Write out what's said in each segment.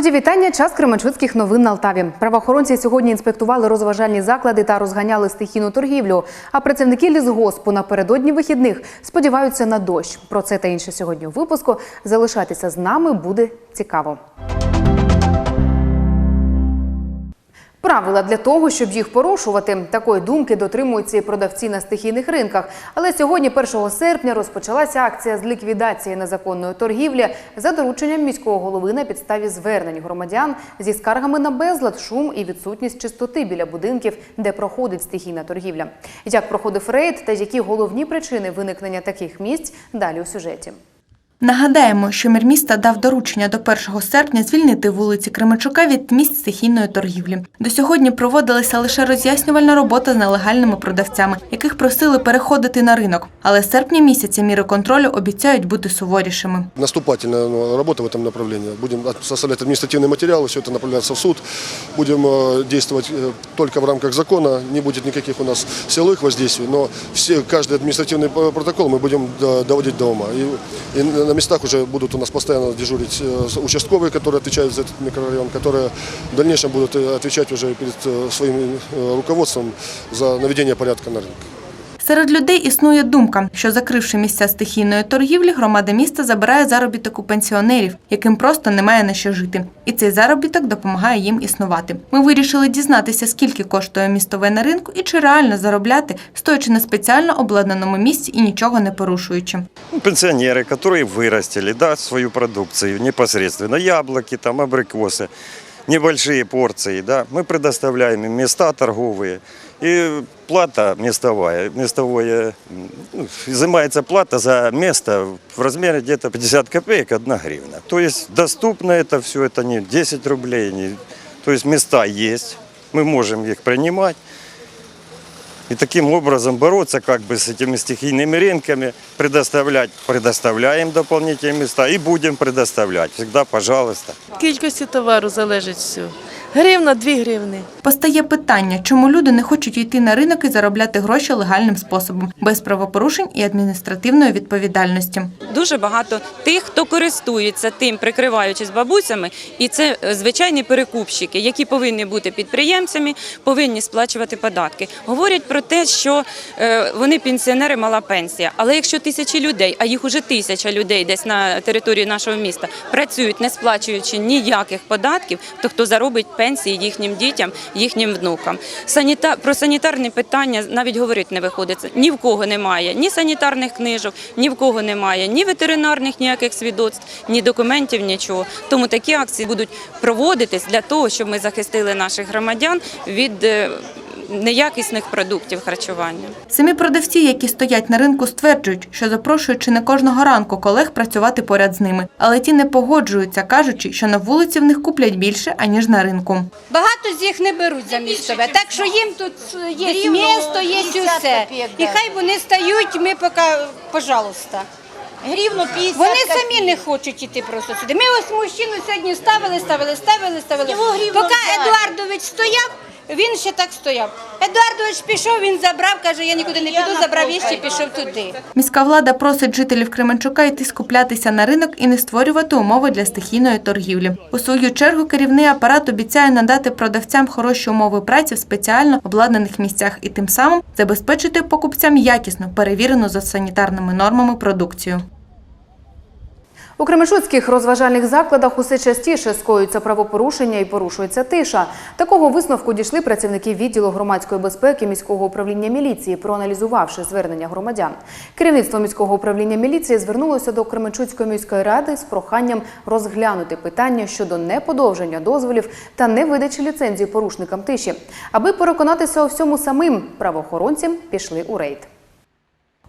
Мої вітання. Час Кременчуцьких новин на Алтаві. Правоохоронці сьогодні інспектували розважальні заклади та розганяли стихійну торгівлю. А працівники лісгоспу напередодні вихідних сподіваються на дощ. Про це та інше сьогодні у випуску. Залишатися з нами буде цікаво. Правила для того, щоб їх порушувати, такої думки дотримуються і продавці на стихійних ринках. Але сьогодні, 1 серпня, розпочалася акція з ліквідації незаконної торгівлі за дорученням міського голови на підставі звернень громадян зі скаргами на безлад, шум і відсутність чистоти біля будинків, де проходить стихійна торгівля. Як проходив рейд та які головні причини виникнення таких місць далі у сюжеті. Нагадаємо, що мер міста дав доручення до 1 серпня звільнити вулиці Кременчука від місць стихійної торгівлі. До сьогодні проводилася лише роз'яснювальна робота з нелегальними продавцями, яких просили переходити на ринок. Але з серпня місяця міри контролю обіцяють бути суворішими. наступательная ну, работа в этом направлении. Будем от- составлять административные материалы, все это направляться в суд. Будем э, действовать э, только в рамках закона, не будет никаких у нас силовых воздействий, но все, каждый административный п- протокол мы будем да, доводить до ума. И, и на местах уже будут у нас постоянно дежурить э, с- участковые, которые отвечают за этот микрорайон, которые в дальнейшем будут э, отвечать уже перед э, своим э, руководством за наведение порядка на рынке. Серед людей існує думка, що закривши місця стихійної торгівлі, громада міста забирає заробіток у пенсіонерів, яким просто немає на що жити. І цей заробіток допомагає їм існувати. Ми вирішили дізнатися, скільки коштує містове на ринку і чи реально заробляти, стоячи на спеціально обладнаному місці і нічого не порушуючи. Ну, пенсионеры, которые вырастили да, свою продукцию непосредственно, яблоки, там, абрикосы, небольшие порции, да, мы предоставляем им места торговые. И плата местовая, местовое, ну, изымается плата за место в размере где-то 50 копеек, 1 гривна. То есть доступно это все, это не 10 рублей, не, то есть места есть, мы можем их принимать. И таким образом бороться как бы с этими стихийными рынками, предоставлять, предоставляем дополнительные места и будем предоставлять. Всегда, пожалуйста. кількості товару залежить все. Гривна, дві гривни. Постає питання, чому люди не хочуть йти на ринок і заробляти гроші легальним способом, без правопорушень і адміністративної відповідальності. Дуже багато тих, хто користується тим, прикриваючись бабусями, і це е, звичайні перекупщики, які повинні бути підприємцями, повинні сплачувати податки. Говорять про те, що е, вони пенсіонери, мала пенсія. Але якщо тисячі людей, а їх уже тисяча людей десь на території нашого міста працюють, не сплачуючи ніяких податків, то хто заробить пенсії їхнім дітям, їхнім внукам? Саніта... Про санітарні питання навіть говорити не виходиться. Ні в кого немає ні санітарних книжок, ні в кого немає ні ветеринарних ніяких свідоцтв, ні документів, нічого. Тому такі акції будуть проводитись для того, щоб ми захистили наших громадян від е, неякісних продуктів харчування. Самі продавці, які стоять на ринку, стверджують, що запрошують чи не кожного ранку колег працювати поряд з ними, але ті не погоджуються, кажучи, що на вулиці в них куплять більше аніж на ринку. Багато з їх не беруть за місцеве, так що їм тут є місто, є усе. І хай вони стають, ми поки, пожалуйста. Гривну 50 Вони самі не хочуть іти просто сюди. Ми ось мужчину сьогодні ставили, ставили, ставили, ставили. Поки. Едуардович стояв, він ще так стояв. Едуардович пішов, він забрав, каже, я нікуди не піду, забрав віщі, пішов туди. Міська влада просить жителів Кременчука йти скуплятися на ринок і не створювати умови для стихійної торгівлі. У свою чергу керівний апарат обіцяє надати продавцям хороші умови праці в спеціально обладнаних місцях і тим самим забезпечити покупцям якісну, перевірену за санітарними нормами продукцію. У кременчуцьких розважальних закладах усе частіше скоюються правопорушення і порушується тиша. Такого висновку дійшли працівники відділу громадської безпеки міського управління міліції, проаналізувавши звернення громадян. Керівництво міського управління міліції звернулося до Кременчуцької міської ради з проханням розглянути питання щодо неподовження дозволів та невидачі ліцензії порушникам тиші. Аби переконатися у всьому самим, правоохоронці пішли у рейд.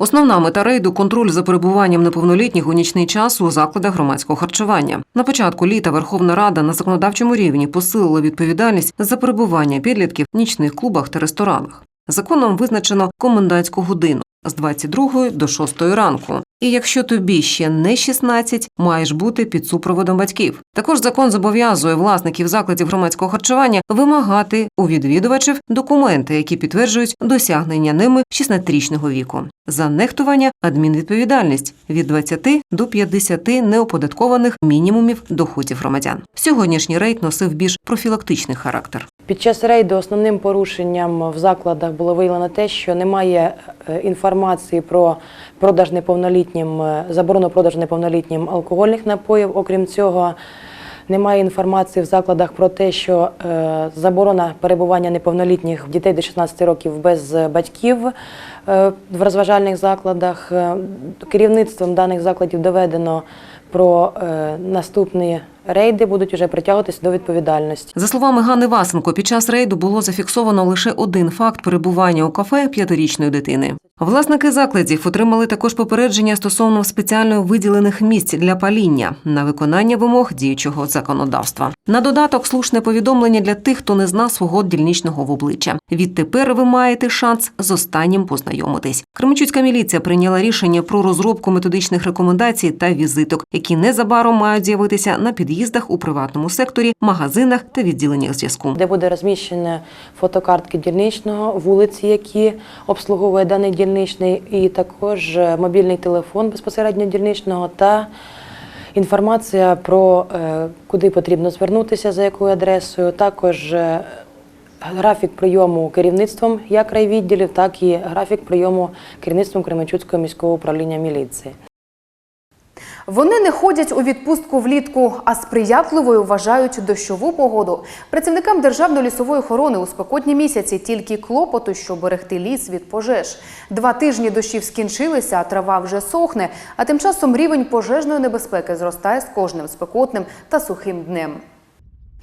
Основна мета рейду контроль за перебуванням неповнолітніх у нічний час у закладах громадського харчування. На початку літа Верховна Рада на законодавчому рівні посилила відповідальність за перебування підлітків в нічних клубах та ресторанах. Законом визначено комендантську годину з 22 до 6 ранку. І якщо тобі ще не 16, маєш бути під супроводом батьків. Також закон зобов'язує власників закладів громадського харчування вимагати у відвідувачів документи, які підтверджують досягнення ними 16-річного віку. За нехтування адмінвідповідальність від 20 до 50 неоподаткованих мінімумів доходів громадян. Сьогоднішній рейд носив більш профілактичний характер. Під час рейду основним порушенням в закладах було виявлено те, що немає е, інформації про продаж неповнолітнім, е, заборону продажу неповнолітнім алкогольних напоїв. Окрім цього, немає інформації в закладах про те, що е, заборона перебування неповнолітніх дітей до 16 років без батьків е, в розважальних закладах. Е, Керівництвом даних закладів доведено про наступні рейди будуть вже притягуватися до відповідальності. За словами Ганни Васенко, під час рейду було зафіксовано лише один факт перебування у кафе п'ятирічної дитини. Власники закладів отримали також попередження стосовно спеціально виділених місць для паління на виконання вимог діючого законодавства. На додаток слушне повідомлення для тих, хто не знав свого дільничного в обличчя. Відтепер ви маєте шанс з останнім познайомитись. Кременчуцька міліція прийняла рішення про розробку методичних рекомендацій та візиток, які незабаром мають з'явитися на під'їздах у приватному секторі, магазинах та відділеннях зв'язку. де буде розміщені фотокартки дільничного, вулиці, які обслуговує даний дільничний, і також е, мобільний телефон безпосередньо дільничного та інформація про е, куди потрібно звернутися, за якою адресою, також е, графік прийому керівництвом як райвідділів, так і графік прийому керівництвом Кременчуцького міського управління міліції. Вони не ходять у відпустку влітку, а сприятливою вважають дощову погоду. Працівникам державної лісової охорони у спекотні місяці тільки клопоту, що берегти ліс від пожеж. Два тижні дощів скінчилися, а трава вже сохне. А тим часом рівень пожежної небезпеки зростає з кожним спекотним та сухим днем.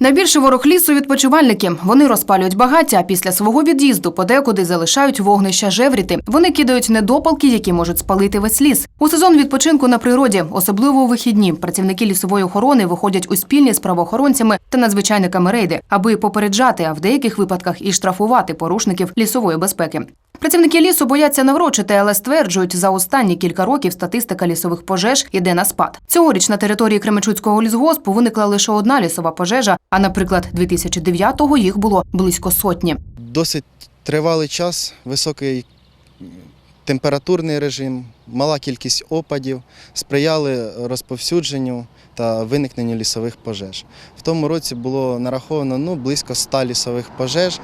Найбільший ворог лісу відпочивальники. Вони розпалюють багаття, а після свого від'їзду подекуди залишають вогнища жевріти. Вони кидають недопалки, які можуть спалити весь ліс. У сезон відпочинку на природі, особливо у вихідні, працівники лісової охорони виходять у спільні з правоохоронцями та надзвичайниками рейди, аби попереджати, а в деяких випадках і штрафувати порушників лісової безпеки. Працівники лісу бояться наврочити, але стверджують, за останні кілька років статистика лісових пожеж іде на спад. Цьогоріч на території Кременчуцького лісгоспу виникла лише одна лісова пожежа, а наприклад, 2009-го їх було близько сотні. Досить тривалий час, високий температурний режим, мала кількість опадів сприяли розповсюдженню та виникненню лісових пожеж. В тому році було нараховано ну, близько 100 лісових пожеж.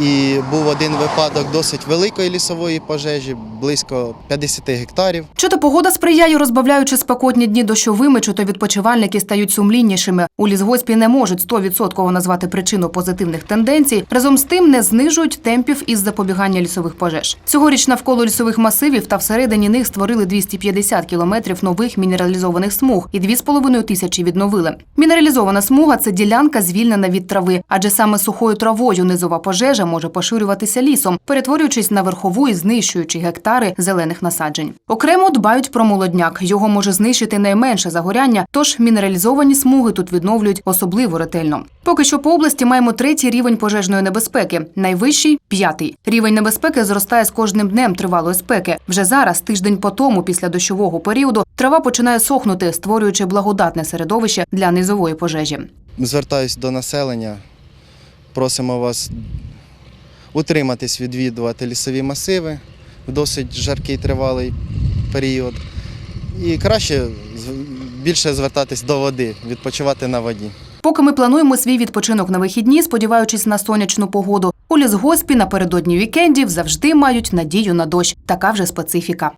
І був один випадок досить великої лісової пожежі, близько 50 гектарів. Чи то погода сприяє, розбавляючи спекотні дні дощовими, чи то відпочивальники стають сумліннішими. У лісгоспі не можуть 100% назвати причину позитивних тенденцій. Разом з тим не знижують темпів із запобігання лісових пожеж. Цьогоріч навколо лісових масивів та всередині них створили 250 кілометрів нових мінералізованих смуг і 2,5 тисячі відновили. Мінералізована смуга це ділянка звільнена від трави, адже саме сухою травою низова пожежа може поширюватися лісом, перетворюючись на верхову і знищуючи гектари зелених насаджень. Окремо дбають про молодняк. Його може знищити найменше загоряння, тож мінералізовані смуги тут відновлюють особливо ретельно. Поки що по області маємо третій рівень пожежної небезпеки, найвищий п'ятий. Рівень небезпеки зростає з кожним днем тривалої спеки. Вже зараз, тиждень по тому, після дощового періоду, трава починає сохнути, створюючи благодатне середовище для низової пожежі. Звертаюсь до населення, просимо вас утриматись відвідувати лісові масиви в досить жаркий тривалий період. І краще більше звертатись до води, відпочивати на воді. Поки ми плануємо свій відпочинок на вихідні, сподіваючись на сонячну погоду, у лісгоспі напередодні вікендів завжди мають надію на дощ. Така вже специфіка.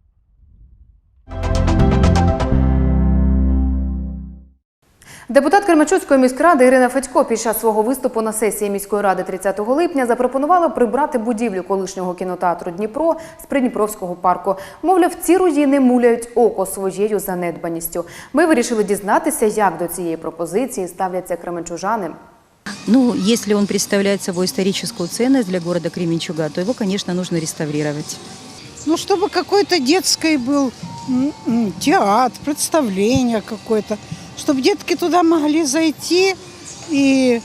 Депутат Кременчуцької міськради Ірина Федько під час свого виступу на сесії міської ради 30 липня запропонувала прибрати будівлю колишнього кінотеатру Дніпро з Придніпровського парку. Мовляв, ці руїни муляють око своєю занедбаністю. Ми вирішили дізнатися, як до цієї пропозиції ставляться кременчужани. Ну, если он представляет собой историческую ценность для города Кременчуга, то его, конечно, нужно реставрировать. Ну, чтобы какой-то детский был театр, представление какое-то, чтобы детки туда могли зайти и,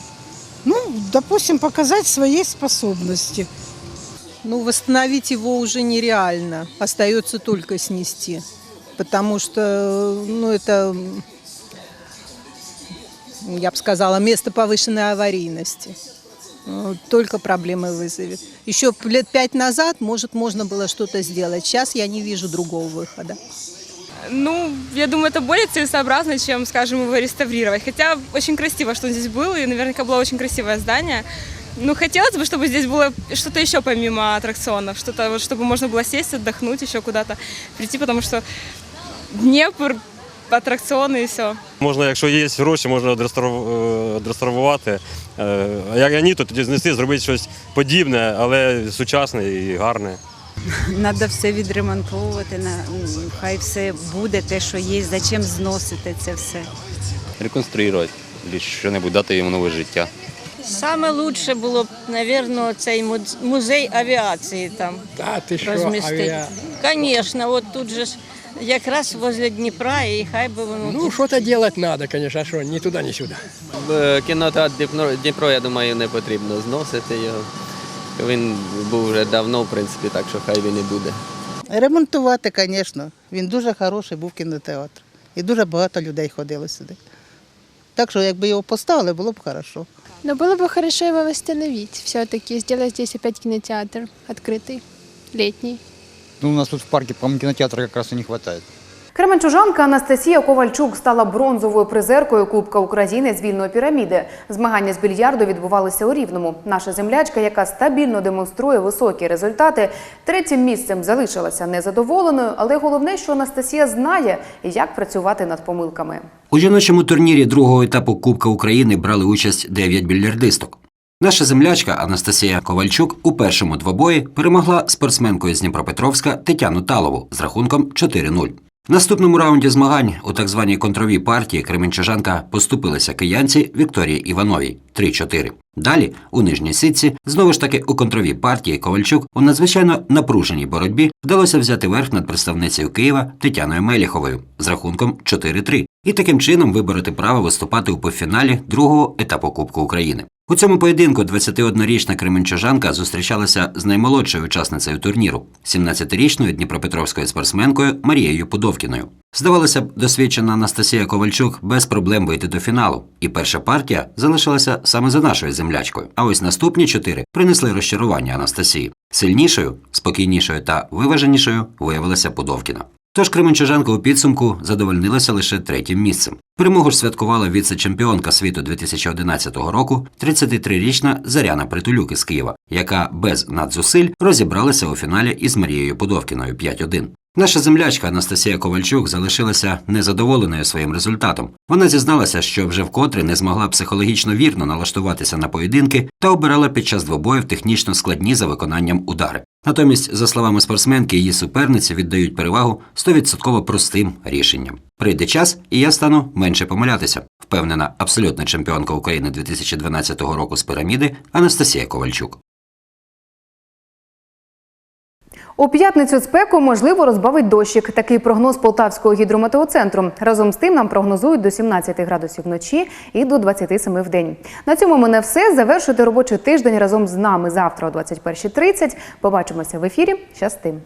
ну, допустим, показать свои способности. Ну, восстановить его уже нереально. Остается только снести. потому что, ну, это, я бы сказала, место повышенной аварийности. Только проблемы вызовет. Еще лет пять назад, может, можно было что-то сделать. Сейчас я не вижу другого выхода. Ну, я думаю, это более целесообразно, чем, скажем, его реставрировать. Хотя очень красиво, что он здесь был, и наверняка было очень красивое здание. Ну, хотелось бы, чтобы здесь было что-то еще помимо аттракционов, что-то, вот, чтобы можно было сесть, отдохнуть, еще куда-то прийти, потому что Днепр, аттракционы и все. Можна, якщо є гроші, можна відреставру- е, відреставрувати. Е, А як ні, то тоді знести, зробити щось подібне, але сучасне і гарне. Надо все відремонтовувати, хай все буде те, що є, зачем зносити це все. реконструювати, що-небудь дати йому нове життя. Саме лучше було б, мабуть, цей музей авіації там А ти розмістити. Звісно, от тут же ж якраз возле Дніпра, і хай би воно Ну, тут. что-то делать надо, конечно, а что, ни туда, ни сюда. Кінотеатр Дніпро, я думаю, не потрібно зносити його. Він був вже давно, в принципі, так що хай він і буде. Ремонтувати, звісно. Він дуже хороший був кінотеатр. І дуже багато людей ходило сюди. Так що, якби його поставили, було б хорошо. Но было бы хорошо его восстановить. Все-таки сделать здесь опять кинотеатр открытый, летний. Ну, у нас тут в парке, по-моему, кинотеатра как раз и не хватает. Кременчужанка Анастасія Ковальчук стала бронзовою призеркою Кубка України з вільної піраміди. Змагання з більярду відбувалися у Рівному. Наша землячка, яка стабільно демонструє високі результати, третім місцем залишилася незадоволеною, але головне, що Анастасія знає, як працювати над помилками. У жіночому турнірі другого етапу Кубка України брали участь 9 більярдисток. Наша землячка Анастасія Ковальчук у першому двобої перемогла спортсменкою з Дніпропетровська Тетяну Талову з рахунком 4-0. Наступному раунді змагань у так званій контровій партії кременчужанка поступилася киянці Вікторії Івановій 3-4. Далі у нижній сітці знову ж таки у контровій партії Ковальчук у надзвичайно напруженій боротьбі вдалося взяти верх над представницею Києва Тетяною Меліховою з рахунком 4-3 і таким чином вибороти право виступати у півфіналі другого етапу Кубку України. У цьому поєдинку 21-річна кременчужанка зустрічалася з наймолодшою учасницею турніру 17-річною дніпропетровською спортсменкою Марією Пудовкіною. Здавалося б, досвідчена Анастасія Ковальчук без проблем вийти до фіналу, і перша партія залишилася саме за нашою землячкою. А ось наступні чотири принесли розчарування Анастасії. Сильнішою, спокійнішою та виваженішою виявилася Пудовкіна. Тож Кременчужанка у підсумку задовольнилася лише третім місцем. Перемогу ж святкувала віце-чемпіонка світу 2011 року 33-річна Заряна Притулюк із Києва, яка без надзусиль розібралася у фіналі із Марією Подовкіною 5-1. Наша землячка Анастасія Ковальчук залишилася незадоволеною своїм результатом. Вона зізналася, що вже вкотре не змогла психологічно вірно налаштуватися на поєдинки та обирала під час двобоїв технічно складні за виконанням удари. Натомість, за словами спортсменки, її суперниці віддають перевагу 100% простим рішенням. Прийде час, і я стану менше помилятися, впевнена абсолютна чемпіонка України 2012 року з піраміди Анастасія Ковальчук. У п'ятницю спеку можливо розбавить дощик. Такий прогноз Полтавського гідрометеоцентру. Разом з тим нам прогнозують до 17 градусів вночі і до 27 в день. На цьому мене все. Завершуйте робочий тиждень разом з нами завтра о 21.30. Побачимося в ефірі. Щастим!